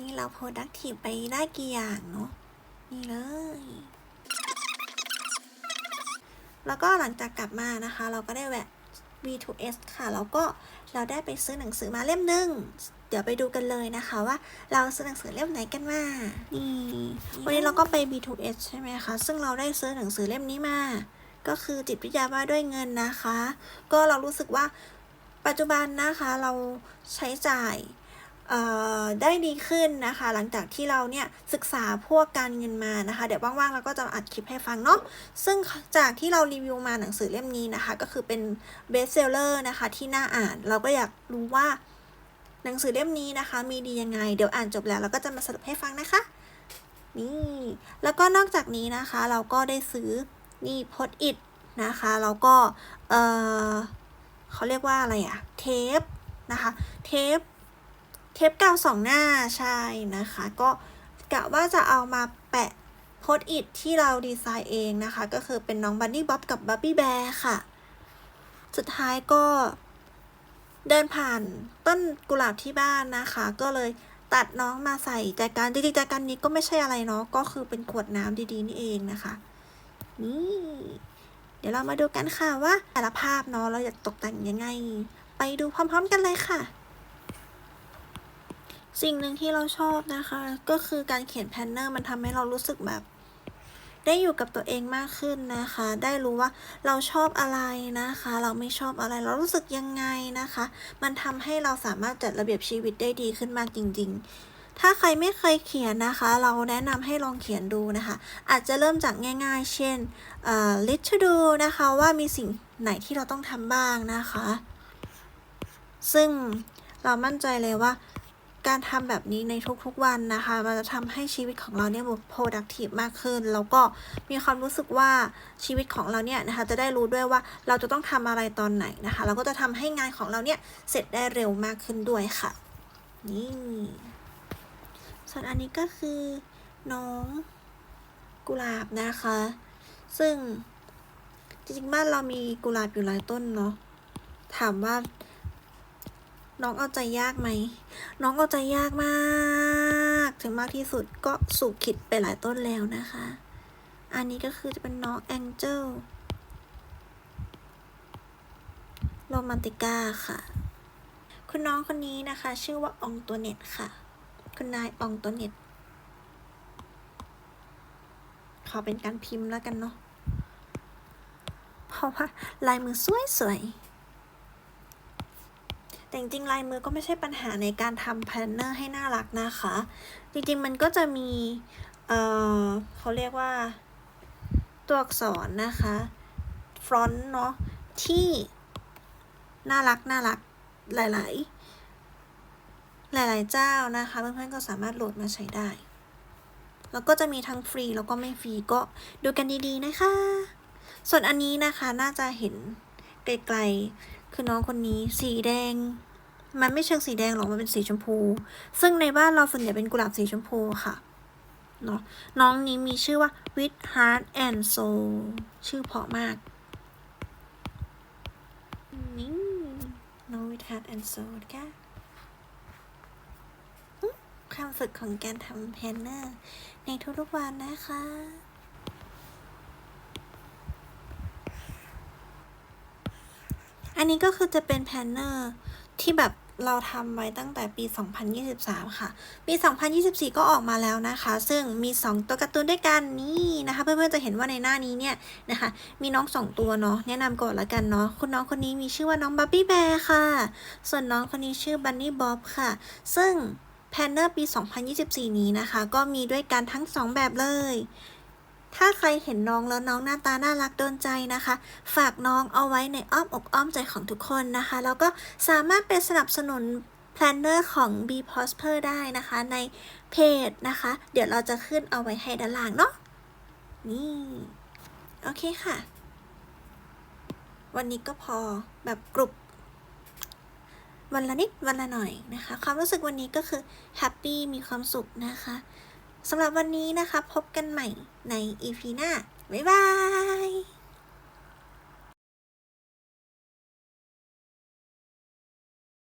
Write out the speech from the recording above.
นี้เรา productive ไปได้กี่อย่างเนาะนี่เลย แล้วก็หลังจากกลับมานะคะ เราก็ได้แวะ B2S ค่ะ แล้วก็เราได้ไปซื้อหนังสือมาเล่มหนึ่งเดี๋ยวไปดูกันเลยนะคะว่าเราซื้อหนังสือเล่มไหนกันมา นี่วันนี้เราก็ไป B2S ใช่ไหมคะ ซึ่งเราได้ซื้อหนังสือเล่มนี้มา ก็คือจิตวิทยาว่าด้วยเงินนะคะ ก็เรารู้สึกว่าปัจจุบันนะคะเราใช้จ่าย ได้ดีขึ้นนะคะ หลังจากที่เราเนี่ยศึกษาพวกการเงินมานะคะ เดี๋ยวว่างๆเราก็จะอัดคลิปให้ฟังเนาะซึ่งจากที่เรารีวิวมาหนังสือเล่มนี้นะคะ ก็คือเป็นเบสเซลเลอร์นะคะที่น่าอ่านเราก็อยากรู้ว่าหนังสือเล่มนี้นะคะ มีดียังไง เดี๋ยวอ่านจบแล้วเราก็จะมาสรุปให้ฟังนะคะนี่แล้วก็นอกจากนี้นะคะ เราก็ได้ซื้อนี่พดอิดนะคะแล้วก็เออเขาเรียกว่าอะไรอะเทปนะคะ เทป เทปกาวสองหน้าใช่นะคะ ก็กะว่าจะเอามาแปะโพสอิทที่เราดีไซน์เองนะคะ ก็คือเป็นน้องบันนี่บ๊อบกับบับบี้แบร์ค่ะ สุดท้ายก็เดินผ่านต้นกุหลาบที่บ้านนะคะ ก็เลยตัดน้องมาใส่แจกันจริงๆแจกันนี้ก็ไม่ใช่อะไรเนาะก็คือเป็นขวดน้ำดีๆนี่เองนะคะ นี่เดี๋ยวเรามาดูกันค่ะว่าแต่ละภาพเนาะเราอยากตกแต่งยังไง ไปดูพร้อม ๆ กันเลยค่ะ สิ่งหนึ่งที่เราชอบนะคะ ก็คือการเขียนแพนเนอร์มันทำให้เรารู้สึกแบบ ได้อยู่กับตัวเองมากขึ้นนะคะ ได้รู้ว่าเราชอบอะไรนะคะ เราไม่ชอบอะไร เรารู้สึกยังไงนะคะ มันทำให้เราสามารถจัดระเบียบชีวิตได้ดีขึ้นมากจริง ๆถ้าใครไม่เคยเขียนนะคะ เราแนะนำให้ลองเขียนดูนะคะ อาจจะเริ่มจากง่ายๆ เช่นอ่อ list to do นะคะว่ามีสิ่งไหนที่เราต้องทำบ้างนะคะ ซึ่งเรามั่นใจเลยว่า การทำแบบนี้ในทุกๆวันนะคะ มันจะทำให้ชีวิตของเราเนี่ย productive มากขึ้น แล้วก็มีความรู้สึกว่าชีวิตของเราเนี่ยนะคะ จะได้รู้ด้วยว่าเราจะต้องทำอะไรตอนไหนนะคะ เราก็จะทำให้งานของเราเนี่ยเสร็จได้เร็วมากขึ้นด้วยค่ะ นี่ ส่วนอันนี้ก็คือน้องกุหลาบนะคะ ซึ่งจริงๆบ้านเรามีกุหลาบอยู่หลายต้นเนาะ ถามว่า น้องเอาใจยากไหม น้องเอาใจยากมาก ถึงมากที่สุดก็สู่ขิดไปหลายต้นแล้วนะคะ อันนี้ก็คือจะเป็นน้องแองเจิลโรมันติก้าค่ะ คุณน้องคนนี้นะคะ ชื่อว่าอองตัวเน็ตค่ะ คุณนายอองตัวเน็ตขอเป็นการพิมพ์แล้วกันเนาะ เพราะว่าลายมือสวยๆ แต่จริงๆลายมือก็ไม่ใช่ปัญหาในการทำแพลนเนอร์ให้น่ารักนะคะ จริงๆมันก็จะมี เอ่อเขาเรียกว่า ตัวอักษรนะคะฟรอนต์เนาะที่น่ารักน่ารักหลาย ๆหลาย ๆ เจ้านะคะ เพื่อน ๆ ก็สามารถโหลดมาใช้ได้ แล้วก็จะมีทั้งฟรีแล้วก็ไม่ฟรีก็ดูกันดี ๆ นะคะ ส่วนอันนี้นะคะน่าจะเห็นไกล ๆ คือน้องคนนี้สีแดง มันไม่เชิงสีแดงหรอกมันเป็นสีชมพู ซึ่งในบ้านเราส่วนใหญ่เป็นกุหลาบสีชมพูค่ะเนาะน้องนี้มีชื่อว่า with heart and soul ชื่อเพาะมากนี่น้อง with heart and soul ค่ะความฝึกของการทำแพนเนอร์ในทุกๆวันนะคะ นี้ก็คือจะเป็นแพนเนอร์ที่แบบเราทำไว้ตั้งแต่ปี 2023 ค่ะ ปี 2024 ก็ออกมาแล้วนะคะ ซึ่งมี 2 ตัวการ์ตูนด้วยกันนี่นะคะ เพื่อนๆ จะเห็นว่าในหน้านี้เนี่ยนะคะ มีน้อง 2 ตัวเนาะ แนะนำก่อนละกันเนาะ คุณน้องคนนี้มีชื่อว่าน้องบับบี้แบร์ค่ะ ส่วนน้องคนนี้ชื่อบันนี่บ๊อบค่ะ ซึ่งแพนเนอร์ปี 2024 นี้นะคะ ก็มีด้วยกันทั้ง 2 แบบเลย ถ้าใครเห็นน้องแล้วน้องหน้าตาน่ารักโดนใจนะคะ ฝากน้องเอาไว้ในอ้อมอกอ้อมใจของทุกคนนะคะ แล้วก็สามารถเป็นสนับสนุนแพลนเนอร์ของ B p o s p e r ได้นะคะในเพจนะคะ เดี๋ยวเราจะขึ้นเอาไว้ให้ด้านล่างเนาะนี่ โอเคค่ะ วันนี้ก็พอแบบกรุบวันละนิดวันละหน่อยนะคะ ความรู้สึกวันนี้ก็คือแฮปปี้มีความสุขนะคะ สำหรับวันนี้นะคะ พบกันใหม่ใน EP หน้า บ๊ายบาย